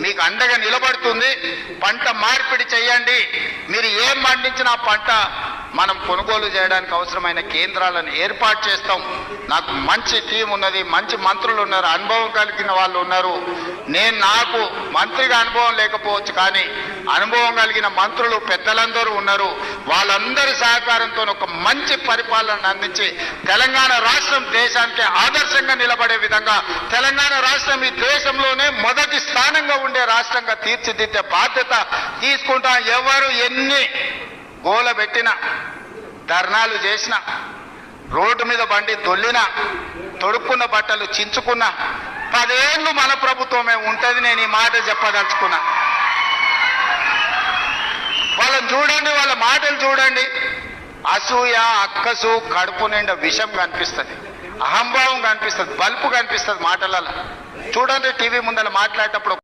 మీకు అండగా నిలబడుతుంది. పంట మార్పిడి చేయండి. మీరు ఏం పండించినా పంట మనం కొనుగోలు చేయడానికి అవసరమైన కేంద్రాలను ఏర్పాటు చేస్తాం. నాకు మంచి టీం ఉన్నది మంచి మంత్రులు ఉన్నారు అనుభవం కలిగిన వాళ్ళు ఉన్నారు. నేను నాకు మంత్రిగా అనుభవం లేకపోవచ్చు కానీ అనుభవం కలిగిన మంత్రులు పెద్దలందరూ ఉన్నారు. వాళ్ళందరి సహకారంతో ఒక మంచి పరిపాలన అందించి తెలంగాణ రాష్ట్రం దేశానికి ఆదర్శంగా నిలబడే విధంగా తెలంగాణ రాష్ట్రం ఈ దేశంలోనే మొదటి స్థానంగా ఉండే రాష్ట్రంగా తీర్చిదిద్దే బాధ్యత తీసుకుంటాం ఎవరు ఎన్ని గోల పెట్టినా ధర్నాలు చేసిన రోడ్డు మీద బండి తొల్లినా తొడుక్కున్న బట్టలు చించుకున్నా పదేళ్ళు మన ప్రభుత్వమే ఉంటది నేను ఈ మాట చెప్పదలుచుకున్నా. వాళ్ళని చూడండి వాళ్ళ మాటలు చూడండి. అసూయ అక్కసు కడుపు నిండా విషం కనిపిస్తుంది. అహంభావం కనిపిస్తుంది బల్పు కనిపిస్తుంది మాటలలో. చూడండి టీవీ ముందర మాట్లాడేటప్పుడు